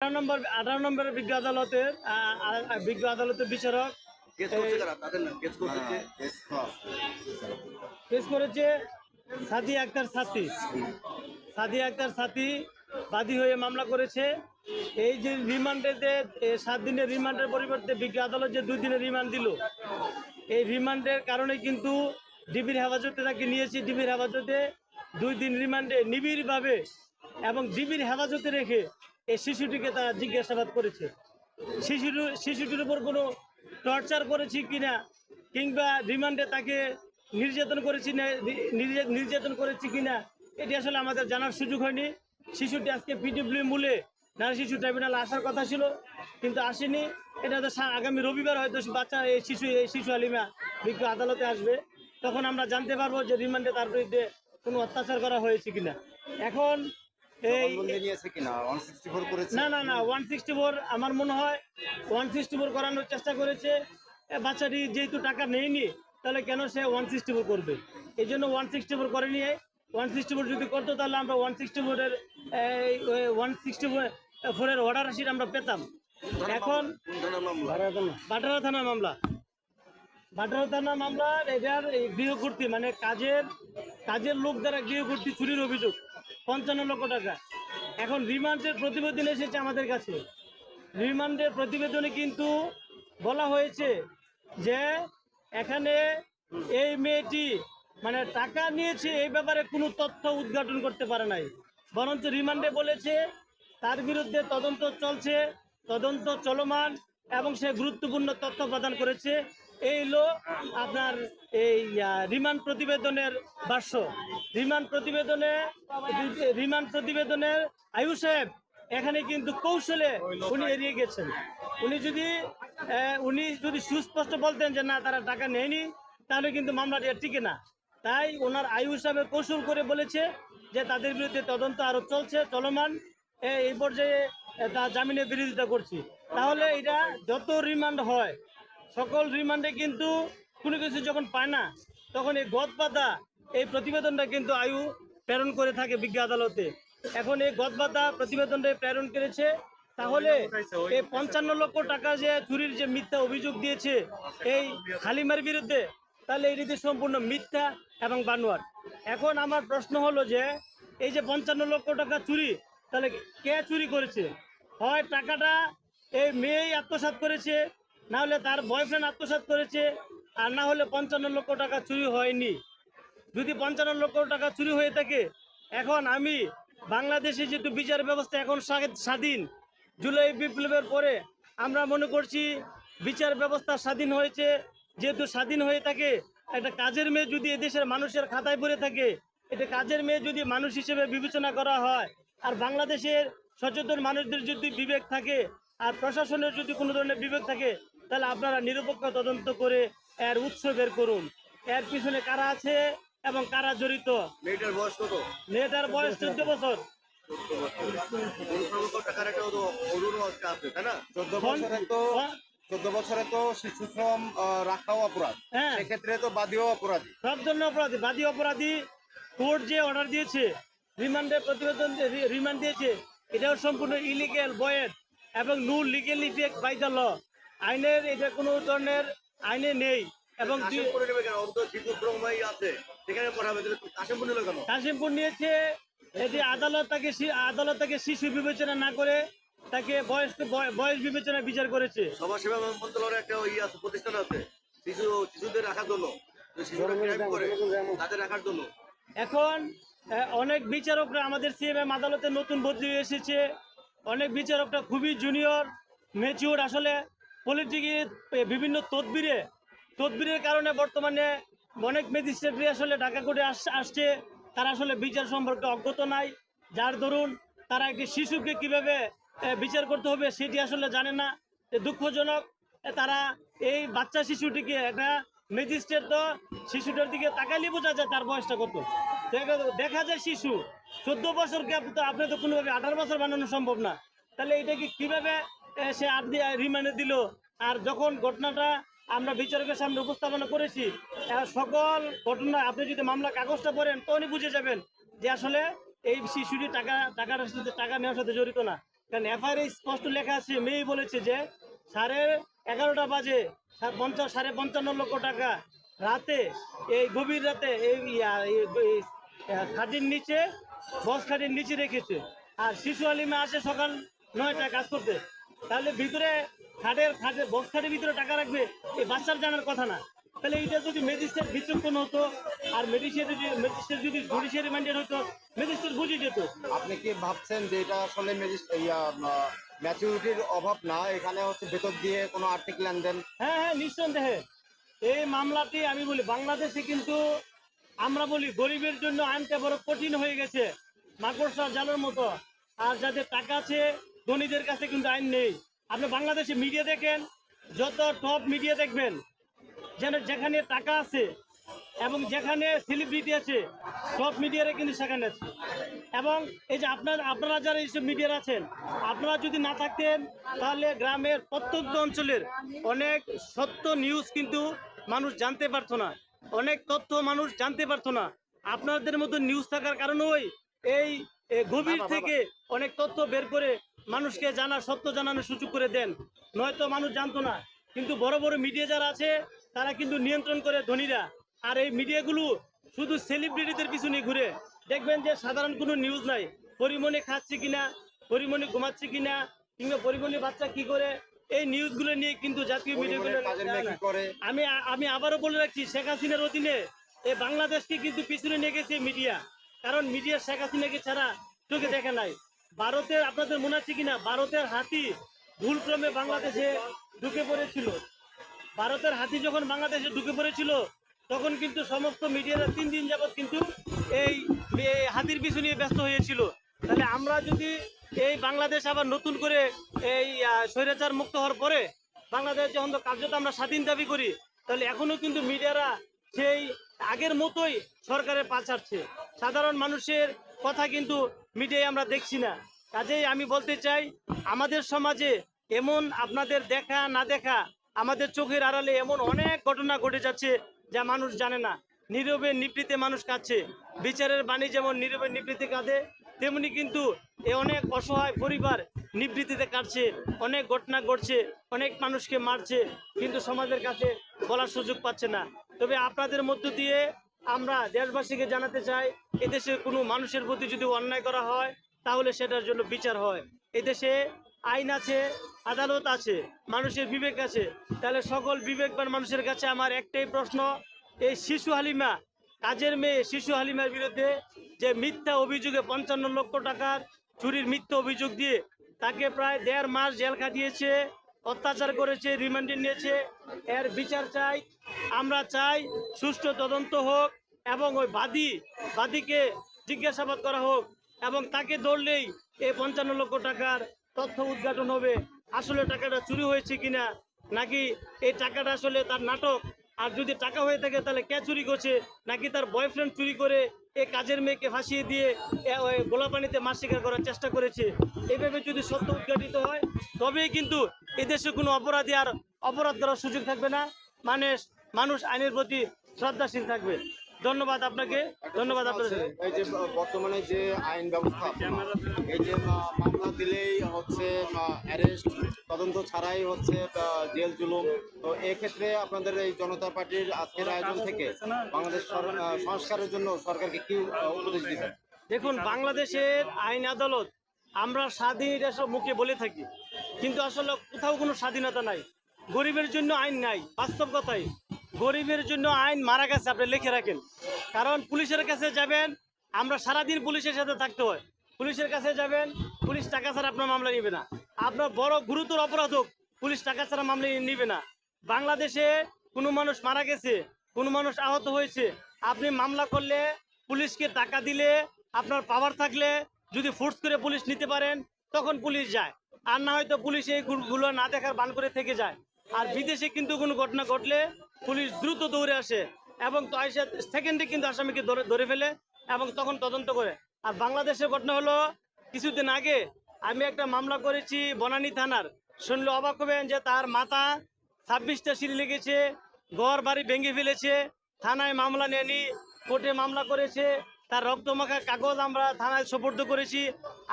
আঠারো নম্বর আঠারো নম্বরের বিজ্ঞ আদালতের বিজ্ঞ আদালতের বিচারক কেস করছে কেস করছে সাদি আক্তার সাথী সাদি আক্তার সাথী বাদী হয়ে মামলা করেছে। এই যে রিমান্ডে যে সাত দিনের রিমান্ডের পরিবর্তে বিজ্ঞ আদালত যে দুই দিনের রিমান্ড দিল এই রিমান্ডের কারণে কিন্তু ডিবির হেফাজতে তাকে নিয়েছি। ডিবির হেফাজতে দুই দিন রিমান্ডে নিবিড়ভাবে এবং ডিবির হেফাজতে রেখে এই শিশুটিকে তারা জিজ্ঞাসাবাদ করেছে। শিশুটি শিশুটির উপর কোনো টর্চার করেছি কিনা, কিংবা রিমান্ডে তাকে নির্যাতন করেছি না নির্যা- নির্যাতন করেছি কিনা, এটি আসলে আমাদের জানার সুযোগ হয়নি। শিশুটি আজকে পিডব্লিউ মূলে নারী শিশু ট্রাইব্যুনাল আসার কথা ছিল, কিন্তু আসেনি। এটা তো আগামী রবিবার হয়তো বাচ্চা, এই শিশু এই শিশু আলিমা বিজ্ঞ আদালতে আসবে। তখন আমরা জানতে পারব যে রিমান্ডে তার বিরুদ্ধে কোনো অত্যাচার করা হয়েছে কিনা। এখন না না না ওয়ান সিক্সটি ফোর আমার মনে হয় ওয়ান সিক্সটি ফোর করানোর চেষ্টা করেছে। বাচ্চাটি যেহেতু টাকা নেয়নি তাহলে কেন সে ওয়ান সিক্সটি ফোর করবে? এই জন্য ওয়ান সিক্সটি ফোর করেনি ওয়ান সিক্সটি ফোর যদি করতো তাহলে আমরা ওয়ান সিক্সটি ফোরের ওয়ান সিক্সটি ফোরের অর্ডার শিট আমরা পেতাম। এখন বাটারা থানা মামলা। বাটারা থানা মামলা এটার এই গৃহকর্তী মানে কাজের কাজের লোক দ্বারা গৃহকর্তী চুরির অভিযোগ। পঞ্চান্ন লক্ষ টাকা। এখন রিমান্ডের প্রতিবেদন এসেছে আমাদের কাছে। রিমান্ডের প্রতিবেদনে কিন্তু বলা হয়েছে যে এখানে এই মেয়েটি মানে টাকা নিয়েছে এই ব্যাপারে কোনো তথ্য উদ্ঘাটন করতে পারে নাই। বরঞ্চ রিমান্ডে বলেছে, তার বিরুদ্ধে তদন্ত চলছে, তদন্ত চলমান এবং সে গুরুত্বপূর্ণ তথ্য প্রদান করেছে। এই হলো আপনার এই রিমান্ড প্রতিবেদনের ভাষ্য রিমান্ড প্রতিবেদনে, রিমান্ড প্রতিবেদনের আয়ু সাহেব, এখানে কিন্তু কৌশলে উনি এড়িয়ে গেছেন। উনি যদি উনি যদি সুস্পষ্ট বলতেন যে না, তারা টাকা নেয়নি, তাহলে কিন্তু মামলাটি টিকে না। তাই ওনার আয়ু সাহেব কৌশল করে বলেছে যে তাদের বিরুদ্ধে তদন্ত আরও চলছে, চলমান। এই পর্যায়ে তা জামিনের বিরোধিতা করছি। তাহলে এটা যত রিমান্ড হয় সকল রিমান্ডে কিন্তু কোনো কিছু যখন পায় না, তখন এই গদবাধা এই প্রতিবেদনটা কিন্তু আয়ু প্রেরণ করে থাকে বিজ্ঞ আদালতে। এখন এই গদবাধা প্রতিবেদনটা প্রেরণ করেছে, তাহলে এই পঞ্চান্ন লক্ষ টাকা যে চুরির যে মিথ্যা অভিযোগ দিয়েছে এই হালিমার বিরুদ্ধে, তাহলে রীতি সম্পূর্ণ মিথ্যা এবং বানোয়ার এখন আমার প্রশ্ন হলো যে, এই যে পঞ্চান্ন লক্ষ টাকা চুরি, তাহলে কে চুরি করেছে? হয় টাকাটা এই মেয়েই আত্মসাৎ করেছে না হলে তার বয়ফ্রেন্ড আত্মসাৎ করেছে, আর না হলে পঞ্চান্ন লক্ষ টাকা চুরি হয়নি। যদি পঞ্চান্ন লক্ষ টাকা চুরি হয়ে থাকে, এখন আমি বাংলাদেশে যেহেতু বিচার ব্যবস্থা এখন স্বাধীন, জুলাই বিপ্লবের পরে আমরা মনে করছি বিচার ব্যবস্থা স্বাধীন হয়েছে। যেহেতু স্বাধীন হয়ে থাকে, একটা কাজের মেয়ে যদি এদেশের মানুষের খাতায় পড়ে থাকে, এটা কাজের মেয়ে যদি মানুষ হিসেবে বিবেচনা করা হয়, আর বাংলাদেশের সচেতন মানুষদের যদি বিবেক থাকে, আর প্রশাসনের যদি কোনো ধরনের বিবেক থাকে তাহলে আপনারা নিরপেক্ষ তদন্ত করে এর উৎস বের করুন। এর পিছনে কারা আছে এবং কারা জড়িত? মেয়েটার বয়স কত? মেয়েটার বয়স চোদ্দ বছর। চোদ্দ বছরে। তো চোদ্দ বছরে তো শিশু শ্রম রাখাও অপরাধ। হ্যাঁ। সেক্ষেত্রে তো বাদীও অপরাধী। সব জন্য অপরাধী। বাদী অপরাধী কোর্ট যে অর্ডার দিয়েছে রিমান্ডের প্রতিবেদন রিমান্ড দিয়েছে এটাও সম্পূর্ণ ইলিগেল বয়েড এবং no legal effect by the law আইনের এটা কোনো ধরনের আইনে নেই এবং কাশিমপুরে নিয়েছে এটি আদালত তাকে শি- আদালত তাকে শিশু বিবেচনা না করে তাকে বয়স বয়স বিবেচনা বিচার করেছে। সমাজ সেবা মন্ত্রণালয়ের একটা ইয়ে আছে প্রতিষ্ঠান আছে শিশু শিশুদের রাখার জন্য। তাদের রাখার জন্য। এখন অনেক বিচারকরা আমাদের সিএমএম আদালতে নতুন বদলি হয়ে এসেছে। অনেক বিচারকরা খুবই জুনিয়র ম্যাচিওর আসলে পলিটিকে বিভিন্ন তদবিরে, তদবিরের কারণে বর্তমানে অনেক ম্যাজিস্ট্রেটই আসলে ঢাকা কোর্টে আস- আসছে। তারা আসলে বিচার সম্পর্কে অজ্ঞত নাই। যার দরুন তারা একটি শিশুকে কীভাবে বিচার করতে হবে সেটি আসলে জানে না। দুঃখজনক। তারা এই বাচ্চা শিশুটিকে একটা ম্যাজিস্ট্রেট তো শিশুটার দিকে তাকাইলে বোঝা যায় তার বয়সটা কত। দেখা- যায় শিশু, চোদ্দ বছরকে আপনি তো কোনোভাবে আঠারো বছর বানানো সম্ভব না। তাহলে এটা কি কীভাবে সে আপনি রিমান্ডে দিল। আর যখন ঘটনাটা আমরা বিচারকের সামনে উপস্থাপনা করেছি সকল ঘটনা, আপনি যদি মামলা কাগজটা পড়েন তখনই বুঝে যাবেন যে আসলে এই শিশুটি টাকা, টাকার সাথে, টাকা নেওয়ার সাথে জড়িত না। কারণ এফআইআর স্পষ্ট লেখা আছে মেয়ে বলেছে যে সাড়ে এগারোটা বাজে পঞ্চাশ সাড়ে পঞ্চান্ন লক্ষ টাকা রাতে, এই গভীর রাতে এই খাটের নিচে, বস খাটির নিচে রেখেছে। আর শিশু আলিমে আসে সকাল নয়টায় কাজ করতে। তাহলে ভিতরে খাটের খাটের বক্স খাটের ভিতরে টাকা রাখবে এই বাচ্চার জানার কথা না। তাহলে এটা যদি ম্যাজিস্ট্রেট বিচক্ষণ হতো আর ম্যাজিস্ট্রেট যদি ম্যাজিস্ট্রেট যদি জুডিশিয়ারি মাইন্ডেড হতো ম্যাজিস্ট্রেট বুঝে যেত। আপনি কি ভাবছেন যে এটা আসলে ম্যাচুরিটির অভাব না? এখানে হচ্ছে ভেতর দিয়ে কোনো আর্থিক লেনদেন? হ্যাঁ হ্যাঁ নিঃসন্দেহে। এই মামলাটি আমি বলি বাংলাদেশে কিন্তু আমরা বলি গরিবের জন্য আইনটা বড় কঠিন হয়ে গেছে মাকড়সা জালের মতো। আর যাদের টাকা আছে ধনীদের কাছে কিন্তু আইন নেই। আপনি বাংলাদেশে মিডিয়া দেখেন যত টপ মিডিয়া দেখবেন যেন যেখানে টাকা আছে এবং যেখানে সেলিব্রিটি আছে সব মিডিয়ারে কিন্তু সেখানে আছে। এবং এই যে আপনার আপনারা যারা এইসব মিডিয়ার আছেন আপনারা যদি না থাকতেন তাহলে গ্রামের প্রত্যন্ত অঞ্চলের অনেক সত্য নিউজ কিন্তু মানুষ জানতে পারতো না। অনেক তথ্য মানুষ জানতে পারতো না। আপনাদের মতো নিউজ থাকার কারণেই এই গভীর থেকে অনেক তথ্য বের করে মানুষকে জানা সত্য জানানোর সুযোগ করে দেন। নয়তো মানুষ জানতো না। কিন্তু বড় বড় মিডিয়া যারা আছে তারা কিন্তু নিয়ন্ত্রণ করে ধনীরা। আর এই মিডিয়াগুলো শুধু সেলিব্রিটিদের পিছনে ঘুরে। দেখবেন যে সাধারণ কোনো নিউজ নাই। পরিমণি খাচ্ছে কিনা পরিমণি ঘুমাচ্ছে কিনা কিংবা পরিমণি বাচ্চা কি করে এই নিউজগুলো নিয়ে কিন্তু জাতীয় মিডিয়াগুলো আমি আমি আবারও বলে রাখছি শেখ হাসিনার অধীনে এই বাংলাদেশকে কিন্তু পিছনে নিয়ে গেছে মিডিয়া কারণ মিডিয়া শেখ হাসিনাকে ছাড়া চোখে দেখে নাই। ভারতের, আপনাদের মনে আছে কিনা? ভারতের হাতি ভুলক্রমে বাংলাদেশে ঢুকে পড়েছিল। ভারতের হাতি যখন বাংলাদেশে ঢুকে পড়েছিল, তখন কিন্তু সমস্ত মিডিয়ারা তিন দিন যাবত কিন্তু এই হাতির পিছু নিয়ে ব্যস্ত হয়েছিল। তাহলে আমরা যদি এই বাংলাদেশ আবার নতুন করে এই স্বৈরাচার মুক্ত হওয়ার পরে বাংলাদেশ যখন কার্যত আমরা স্বাধীন দাবি করি, তাহলে এখনও কিন্তু মিডিয়ারা সেই আগের মতোই সরকারের পা ছাড়ছে। সাধারণ মানুষের কথা কিন্তু মিডিয়ায় আমরা দেখছি না। কাজেই আমি বলতে চাই, আমাদের সমাজে এমন আপনাদের দেখা না দেখা, আমাদের চোখের আড়ালে এমন অনেক ঘটনা ঘটে যাচ্ছে যা মানুষ জানে না। নীরবে নিবৃতে মানুষ কাঁদছে। বিচারের বাণী যেমন নীরবে নিবৃতে কাঁদে, তেমনি কিন্তু এ অনেক অসহায় পরিবার নিবৃত্তিতে কাটছে অনেক ঘটনা ঘটছে, অনেক মানুষকে মারছে, কিন্তু সমাজের কাছে বলার সুযোগ পাচ্ছে না। তবে আপনাদের মধ্য দিয়ে আমরা দেশবাসীকে জানাতে চাই, এদেশে কোনো মানুষের প্রতি যদি অন্যায় করা হয়, তাহলে সেটার জন্য বিচার হয়। এদেশে আইন আছে, আদালত আছে, মানুষের বিবেক আছে। তাহলে সকল বিবেকবান মানুষের কাছে আমার একটাই প্রশ্ন, এই শিশু হালিমা, কাজের মেয়ে শিশু হালিমার বিরুদ্ধে যে মিথ্যা অভিযোগে পঞ্চান্ন লক্ষ টাকার চুরির মিথ্যা অভিযোগ দিয়ে তাকে প্রায় দেড় মাস জেল খাটিয়েছে অত্যাচার করেছে, রিমান্ডে নিয়েছে। এর বিচার চাই, আমরা চাই সুষ্ঠু তদন্ত হোক এবং ওই বাদী, বাদীকে জিজ্ঞাসাবাদ করা হোক এবং তাকে ধরলেই এই পঞ্চান্ন লক্ষ টাকার তথ্য উদ্ঘাটন হবে। আসলে টাকাটা চুরি হয়েছে কিনা, নাকি এই টাকাটা আসলে তার নাটক? আর যদি টাকা হয়ে থাকে, তাহলে কে চুরি করছে? নাকি তার বয়ফ্রেন্ড চুরি করে এ কাজের মেয়েকে ফাঁসিয়ে দিয়ে এ ওই গোলা পানিতে মাছ শিকার করার চেষ্টা করেছে? এভাবে যদি সত্য উদ্ঘাটিত হয়, তবেই কিন্তু এদেশে কোনো অপরাধী আর অপরাধ করার সুযোগ থাকবে না। মানে মানুষ আইনের প্রতি শ্রদ্ধাশীল থাকবে। ধন্যবাদ আপনাকে। ধন্যবাদ আপনাদের। এই যে বর্তমানে যে আইন ব্যবস্থা এই যে মামলা দিলেই হচ্ছে অ্যারেস্ট তদন্ত ছাড়াই হচ্ছে আহ, জেল জুলুম। তো এক্ষেত্রে আপনাদের এই জনতা পার্টির আজকের আয়োজন থেকে বাংলাদেশ সংস্কারের জন্য সরকারকে কি উপদেশ দিবেন? দেখুন বাংলাদেশের আইন আদালত আমরা স্বাধীন এটা মুখে বলে থাকি। কিন্তু আসলে কোথাও কোনো স্বাধীনতা নাই। গরিবের জন্য আইন নাই, বাস্তব কথাই। গরিবের জন্য আইন মারা গেছে, আপনি লিখে রাখেন। কারণ পুলিশের কাছে যাবেন, আমরা সারাদিন পুলিশের সাথে থাকতে হয়। পুলিশের কাছে যাবেন, পুলিশ টাকা ছাড়া আপনার মামলা নিবে না। আপনার বড় গুরুতর অপরাধ হোক, পুলিশ টাকা ছাড়া মামলা নিবে না। বাংলাদেশে কোনো মানুষ মারা গেছে, কোনো মানুষ আহত হয়েছে। আপনি মামলা করলে, পুলিশকে টাকা দিলে, আপনার পাওয়ার থাকলে যদি ফোর্স করে পুলিশ নিতে পারেন, তখন পুলিশ যায়। আর না হয়তো পুলিশ এইগুলো না দেখার বান করে থেকে যায়। আর বিদেশে কিন্তু কোনো ঘটনা ঘটলে পুলিশ দ্রুত দৌড়ে আসে এবং সেকেন্ডে কিন্তু আসামিকে ধরে ধরে ফেলে এবং তখন তদন্ত করে। আর বাংলাদেশের ঘটনা হলো, কিছুদিন আগে আমি একটা মামলা করেছি বনানী থানার। শুনলে অবাক হবেন যে তার মাথা ছাব্বিশটা সিঁড়ি লেগেছে, ঘর বাড়ি ভেঙে ফেলেছে, থানায় মামলা নেয়নি, কোর্টে মামলা করেছে তার রক্তমাখা কাগজ আমরা থানায় সোপর্দ করেছি।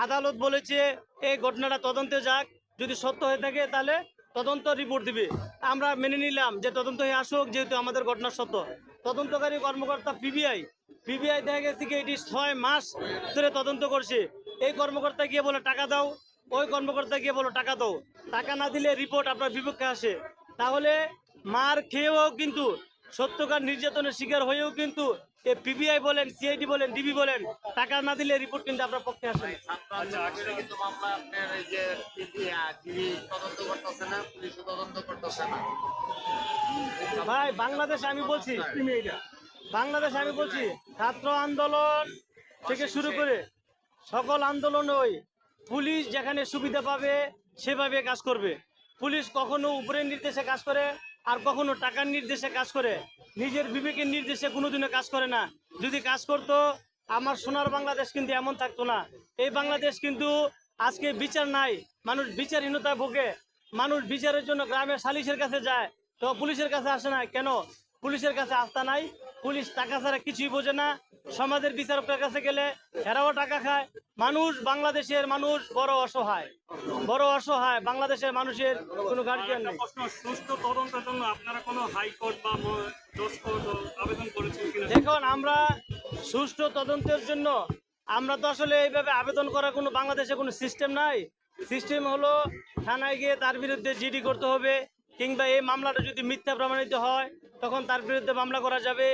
আদালত বলেছে, এই ঘটনাটা তদন্তে যাক। যদি সত্য হয়ে থাকে, তাহলে তদন্ত রিপোর্ট দিবে। আমরা মেনে নিলাম যে তদন্ত হয়ে আসুক, যেহেতু আমাদের ঘটনা সত্য। তদন্তকারী কর্মকর্তা পিবিআই পিবিআই দেখা গেছে কি এটি ছয় মাস ধরে তদন্ত করছে। এই কর্মকর্তা গিয়ে বলে, টাকা দাও। ওই কর্মকর্তা গিয়ে বলো, টাকা দাও। টাকা না দিলে রিপোর্ট আপনার বিপক্ষে আসে। তাহলে মার খেয়েও কিন্তু সত্যকার নির্যাতনের শিকার হয়েও কিন্তু পিবিআই বলেন সিআইডি বলেন ডিবি বলেন টাকা না দিলে রিপোর্ট কিন্তু আপনার পক্ষে আসে। আচ্ছা ভাই বাংলাদেশে আমি বলছি বাংলাদেশ আমি বলছি ছাত্র আন্দোলন থেকে শুরু করে সকল আন্দোলন ওই পুলিশ যেখানে সুবিধা পাবে সেভাবে কাজ করবে পুলিশ কখনো উপরের নির্দেশে কাজ করে আর কখনো টাকার নির্দেশে কাজ করে, নিজের বিবেকের নির্দেশে কোনোদিনও কাজ করে না। যদি কাজ করতো, আমার সোনার বাংলাদেশ কিন্তু এমন থাকতো না। এই বাংলাদেশ কিন্তু আজকে বিচার নাই, মানুষ বিচারহীনতায় ভোগে। মানুষ বিচারের জন্য গ্রামের সালিশের কাছে যায়, তো পুলিশের কাছে আসে না। কেন? পুলিশের কাছে আস্থা নাই। পুলিশ টাকা ছাড়া কিছুই বোঝে না। সমাজের বিচারকের কাছে গেলে এরাও টাকা খায়। মানুষ বাংলাদেশের মানুষ বড় অসহায়। বড় অসহায় বাংলাদেশের মানুষের কোনো গার্জিয়ান নেই। সুষ্ঠু তদন্তের জন্য আপনারা কোনো হাইকোর্ট বা আবেদন করেছেন দেখুন আমরা সুষ্ঠু তদন্তের জন্য আমরা তো আসলে এইভাবে আবেদন করার কোনো বাংলাদেশে কোনো সিস্টেম নাই। সিস্টেম হলো থানায় গিয়ে তার বিরুদ্ধে জিডি করতে হবে। কিংবা এই মামলাটা যদি মিথ্যা প্রমাণিত হয় তখন তার বিরুদ্ধে মামলা করা যাবে।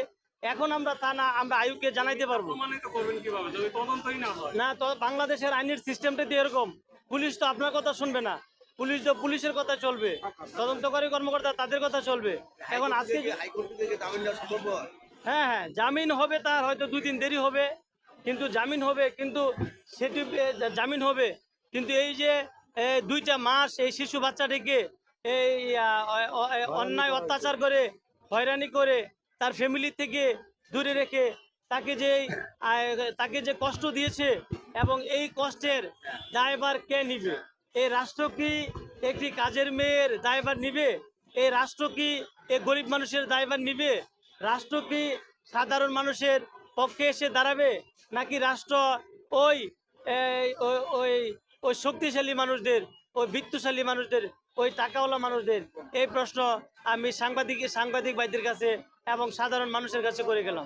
এখন আমরা তা না আমরা আয়ুকে জানাইতে পারব। প্রমাণিত করবেন কীভাবে? যদি তদন্তই না হয়। তো বাংলাদেশের আইনের সিস্টেমটা দিয়ে এরকম। পুলিশ তো আপনার কথা শুনবে না। পুলিশ তো পুলিশের কথা চলবে। তদন্তকারী কর্মকর্তা তাদের কথা চলবে। এখন আজকে হয়? হ্যাঁ জামিন হবে তার হয়তো দুই দিন দেরি হবে। কিন্তু জামিন হবে কিন্তু সেটি জামিন হবে। কিন্তু এই যে দুইটা মাস এই শিশু বাচ্চাটিকে এই এ, অন্যায় অত্যাচার করে হয়রানি করে তার ফ্যামিলি থেকে দূরে রেখে তাকে যে তাকে যে কষ্ট দিয়েছে এবং এই কষ্টের দায়ভার কে নিবে? এই রাষ্ট্র কি একটি কাজের মেয়ের দায়ভার নিবে? এই রাষ্ট্র কি এই গরিব মানুষের দায়ভার নিবে? রাষ্ট্র কি সাধারণ মানুষের পক্ষে এসে দাঁড়াবে? নাকি রাষ্ট্র ওই ওই- ওই ওই শক্তিশালী মানুষদের ওই বিত্তশালী মানুষদের ওই টাকাওয়ালা মানুষদের। এই প্রশ্ন আমি সাংবাদিক সাংবাদিক ভাইদের কাছে এবং সাধারণ মানুষের কাছে করে গেলাম।